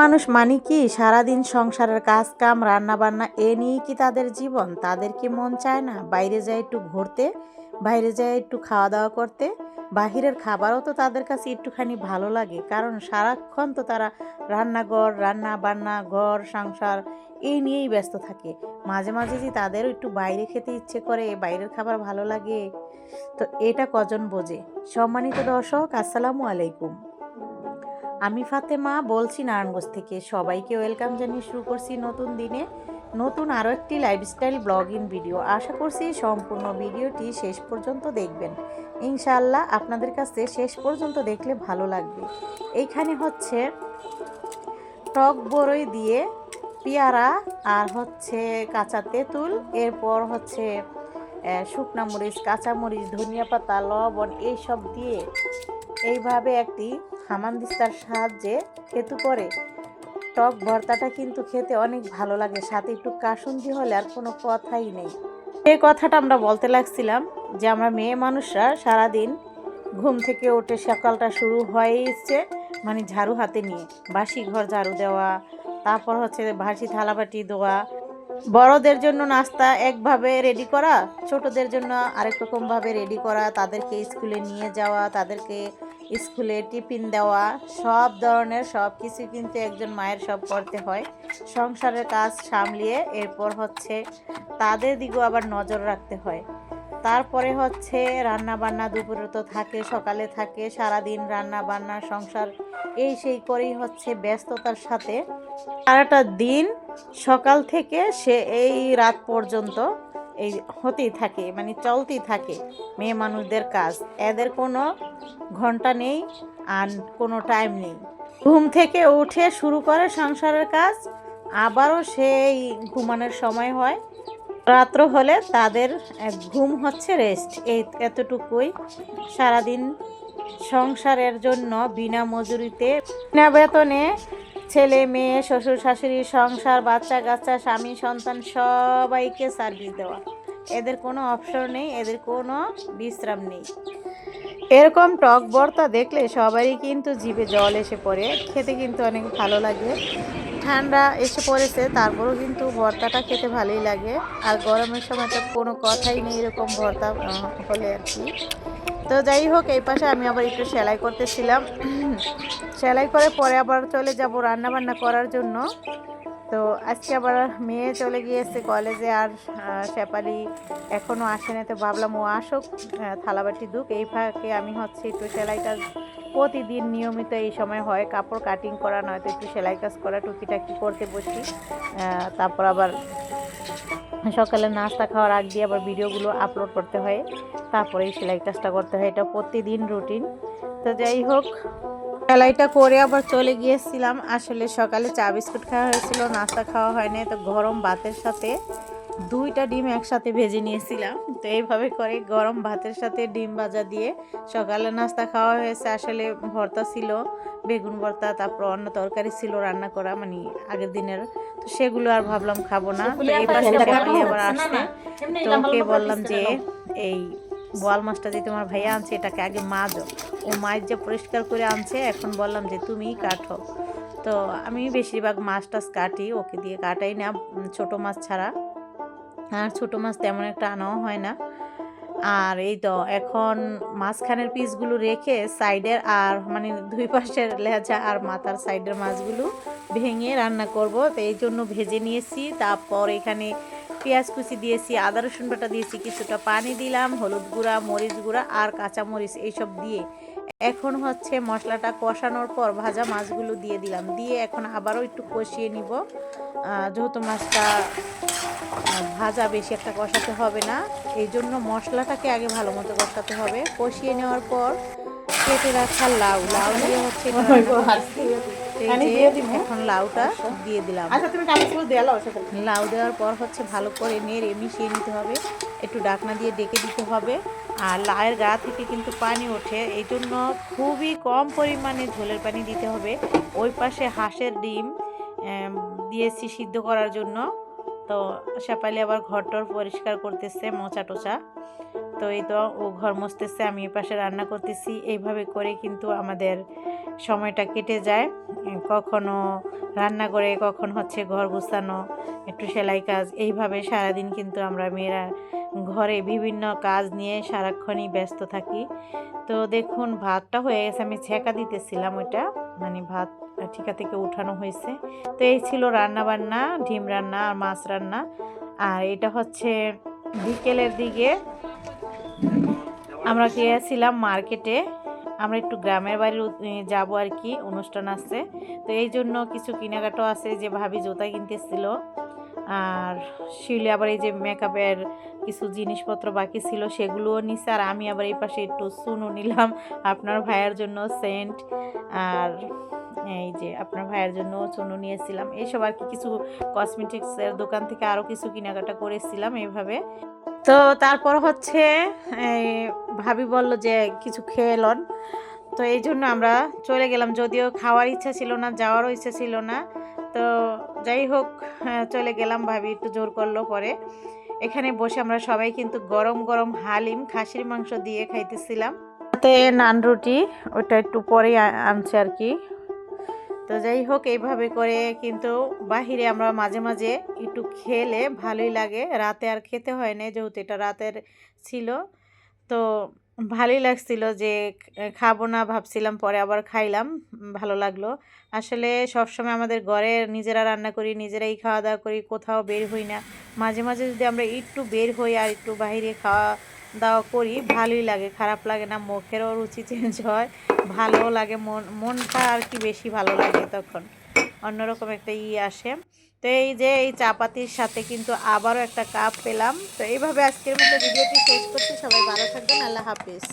মানুষ মানে কি? সারাদিন সংসারের কাজ কাম রান্না বান্না এ নিয়েই কি তাদের জীবন? তাদের কি মন চায় না? বাইরে যায় একটু ঘুরতে, বাইরে যায় একটু খাওয়া দাওয়া করতে? বাহিরের খাবারও তো তাদের কাছে একটুখানি ভালো লাগে। কারণ সারাক্ষণ তো তারা রান্নাঘর রান্না বান্না ঘর, সংসার এই নিয়েই ব্যস্ত থাকে। মাঝে মাঝে যে তাদেরও একটু বাইরে খেতে ইচ্ছে করে, বাইরের খাবার ভালো লাগে। তো এটা কজন বোঝে? সম্মানিত দর্শক, আসসালামু আলাইকুম। আমি ফাতেমা বলছি নারায়ণগঞ্জ থেকে। সবাইকে ওয়েলকাম জানিয়ে শুরু করছি নতুন দিনে। নতুন আরও একটি লাইফস্টাইল ব্লগিং ভিডিও আশা করছি সম্পূর্ণ ভিডিওটি শেষ পর্যন্ত দেখবেন। ইনশাআল্লাহ আপনাদের কাছে শেষ পর্যন্ত দেখলে ভালো লাগবে। এইখানে হচ্ছে টক বড়ই দিয়ে পেয়ারা আর হচ্ছে কাঁচা তেঁতুল। এরপর হচ্ছে শুকনা মরিচ, কাঁচা মরিচ, ধনিয়া পাতা, লবণ, এইসব দিয়ে এইভাবে একটি হামানদিস্তার সাহায্যে খেতু করে। টক ভর্তাটা কিন্তু খেতে অনেক ভালো লাগে, সাথে একটু কাসুন্দি হলে আর কোনো কথাই নেই। এই কথাটা আমরা বলতে লাগছিলাম যে আমরা মেয়ে মানুষরা সারাদিন ঘুম থেকে উঠে সকালটা শুরু হয়েছে মানে ঝাড়ু হাতে নিয়ে। বাসি ঘর ঝাড়ু দেওয়া, তারপর হচ্ছে বাসি থালাবাটি দেওয়া বড়দের জন্য নাস্তা একভাবে রেডি করা, ছোটদের জন্য আরেক রকমভাবে রেডি করা, তাদেরকে স্কুলে নিয়ে যাওয়া, তাদেরকে স্কুলে টিফিন দেওয়া, সব ধরনের সব কিছু কিন্তু একজন মায়ের সব করতে হয়। সংসারের কাজ সামলিয়ে এরপর হচ্ছে তাদের দিকেও আবার নজর রাখতে হয়। তারপরে হচ্ছে রান্না বান্না দুপুরে তো থাকে, সকালে থাকে, সারাদিন রান্না বান্না সংসার এই সেই করেই হচ্ছে ব্যস্ততার সাথে সারাটা দিন সকাল থেকে সে এই রাত পর্যন্ত এই হতেই থাকে মানে চলতেই থাকে মেয়ে মানুষদের কাজ। এদের কোনো ঘণ্টা নেই আর কোনো টাইম নেই। ঘুম থেকে উঠে শুরু করে সংসারের কাজ, আবারও সেই ঘুমানোর সময় হয়। রাত্র হলে তাদের ঘুম হচ্ছে রেস্ট এই এতটুকুই সারাদিন সংসারের জন্য বিনা মজুরিতে। বিনা বেতনে ছেলে, মেয়ে, শ্বশুর, শাশুড়ি, সংসার, বাচ্চা, কাচ্চা, স্বামী, সন্তান সবাইকে সার্ভিস দেওয়া। এদের কোনো অপশন নেই, এদের কোনো বিশ্রাম নেই। এরকম টক ভর্তা দেখলে সবারই কিন্তু জিভে জল এসে পড়ে। খেতে কিন্তু অনেক ভালো লাগে। ঠান্ডা এসে পড়েছে, তারপরেও কিন্তু ভর্তাটা খেতে ভালোই লাগে। আর গরমের সময় তো কোনো কথাই নেই এরকম ভর্তা হলে আর কি। তো যাই হোক, এই পাশে আমি আবার একটু সেলাই করতেছিলাম। সেলাই করে পরে আবার চলে যাব রান্না বান্না করার জন্য। তো আজকে আবার মেয়ে চলে গিয়েছে কলেজে আর শেফালি এখনও আসে না তো ভাবলাম ও আসুক থালাবাটি দুক এই ফাঁকে আমি হচ্ছে একটু সেলাই কাজ প্রতিদিন নিয়মিত এই সময় হয়। কাপড় কাটিং করা নয়তো একটু সেলাই কাজ করা, টুকিটাকি করতে বসি। তারপর আবার সকালে নাস্তা খাওয়ার আগ দিয়ে আবার ভিডিওগুলো আপলোড করতে হয়। তারপরে এই সেলাই কাজটা করতে হয়। এটা প্রতিদিন রুটিন তো যাই হোক, সেলাইটা করে আবার চলে গিয়েছিলাম। আসলে সকালে চা বিস্কুট খাওয়া হয়েছিল, নাস্তা খাওয়া হয়নি। তো গরম ভাতের সাথে দুইটা ডিম একসাথে ভেজে নিয়েছিলাম। তো এইভাবে করে গরম ভাতের সাথে ডিম ভাজা দিয়ে সকালে নাস্তা খাওয়া হয়েছে। আসলে ভর্তা ছিল বেগুন ভর্তা তারপর অন্য তরকারি ছিল রান্না করা মানে আগের দিনের। তো সেগুলো আর ভাবলাম খাব না। তো এই পাশে আবার আসছে। তো ওকে বললাম যে এই বোয়াল মাছটা যে তোমার ভাইয়া আনছে এটাকে আগে মাজো ও মাছ যে পরিষ্কার করে আনছে এখন বললাম যে তুমিই কাটো। তো আমি বেশিরভাগ মাছ টাছ কাটি ওকে দিয়ে কাটাই না ছোট মাছ ছাড়া। আর ছোট মাছ তেমন একটা আনাও হয় না। আর এই তো, এখন মাঝখানের পিসগুলো রেখে সাইডের আর মানে দুই পাশের লেজা আর মাথার সাইডের মাছগুলো ভেঙে রান্না করব। তো এই জন্য ভেজে নিয়েছি, তারপর এখানে পেঁয়াজ কুচি দিয়েছি, আদা রসুন বাটা দিয়েছি, কিছুটা পানি দিলাম, হলুদ গুঁড়া, মরিচ গুঁড়া আর কাঁচা মরিচ এইসব দিয়ে। এখন হচ্ছে মশলাটা কষানোর পর ভাজা মাছগুলো দিয়ে দিলাম। দিয়ে এখন আবারও একটু কষিয়ে নিব। যেহেতু মাছটা ভাজা বেশি একটা কষাতে হবে না। এই জন্য মশলাটাকে আগে ভালো মতো কষাতে হবে। কষিয়ে নেওয়ার পর কেটে রাখা লাউ। লাউ দিয়ে হচ্ছে এখন লাউটা দিয়ে দিলাম। আচ্ছা সেখানে লাউ দেওয়ার পর হচ্ছে ভালো করে নেড়ে মিশিয়ে নিতে হবে। একটু ডাকনা দিয়ে ডেকে দিতে হবে। আর লাউয়ের গা থেকে কিন্তু পানি ওঠে। এই জন্য খুবই কম পরিমাণে ঝোলের পানি দিতে হবে। ওই পাশে হাঁসের ডিম দিয়েছি সিদ্ধ করার জন্য। তো সেপালি আবার ঘরটর পরিষ্কার করতেছে, মোচা টোচা। তো এই তো ও ঘর মুছতেছে, আমি এই পাশে রান্না করতেছি। এইভাবে করে কিন্তু আমাদের সময়টা কেটে যায়। কখনো রান্না করে, কখন হচ্ছে ঘর গুছানো, একটু সেলাই কাজ, এইভাবে সারাদিন কিন্তু আমরা মেয়েরা ঘরে বিভিন্ন কাজ নিয়ে সারাক্ষণই ব্যস্ত থাকি। তো দেখুন, ভাতটা হয়ে গেছে, আমি ছেঁকা দিতেছিলাম ওইটা। মানে ভাত ঠিকা থেকে উঠানো হয়েছে। তো এই ছিল রান্না বান্না ডিম রান্না আর মাছ রান্না। আর এটা হচ্ছে বিকেলের দিকে আমরা গিয়েছিলাম মার্কেটে। আমরা একটু গ্রামের বাড়ির যাব আর কি, অনুষ্ঠান আছে। তো এই জন্য কিছু কেনাকাটা আছে যে ভাবি জুতা কিনতেছিল। আর শিউলি আবার এই যে মেকআপের কিছু জিনিসপত্র বাকি ছিল সেগুলোও নিছে। আর আমি আবার এই পাশে একটু সুনো নিলাম আপনার ভাইয়ের জন্য সেন্ট আর এই যে আপনার ভাইয়ের জন্য চুনু নিয়েছিলাম। এইসব আর কি কিছু কসমেটিক্সের দোকান থেকে আরও কিছু কেনাকাটা করেছিলাম এইভাবে তো তারপর হচ্ছে ভাবি বলল যে কিছু খেয়ে লন। তো এই জন্য আমরা চলে গেলাম। যদিও খাওয়ার ইচ্ছা ছিল না, যাওয়ারও ইচ্ছা ছিল না। তো যাই হোক হ্যাঁ, চলে গেলাম ভাবি একটু জোর করল পরে। এখানে বসে আমরা সবাই কিন্তু গরম গরম হালিম খাসির মাংস দিয়ে খাইতেছিলাম। তাতে নান রুটি ওটা একটু পরেই আনছে আর কি। তো যাই হোক এইভাবে করে কিন্তু বাহিরে আমরা মাঝে মাঝে একটু খেলে ভালোই লাগে। রাতে আর খেতে হয় না যেহেতু এটা রাতের ছিল। তো ভালোই লাগছিল যে খাব না ভাবছিলাম, পরে আবার খাইলাম ভালো লাগল। আসলে সবসময় আমাদের ঘরে নিজেরা রান্না করি, নিজেরাই খাওয়া দাওয়া করি, কোথাও বের হই না। মাঝে মাঝে যদি আমরা একটু বের হই আর একটু বাইরে খাওয়া দাওয়া করি, ভালোই লাগে, খারাপ লাগে না, মুখেরও রুচি চেঞ্জ হয়, ভালোও লাগে, মন, মনটা আর কি বেশি ভালো লাগে তখন। অন্যরকম একটা ই আসে। তো এই যে এই চাপাতির সাথে কিন্তু আবারও একটা কাপ পেলাম। তো এইভাবে আজকের মতো ভিডিওটি শেষ করছি। সবাই ভালো থাকবেন। আল্লাহ হাফিজ।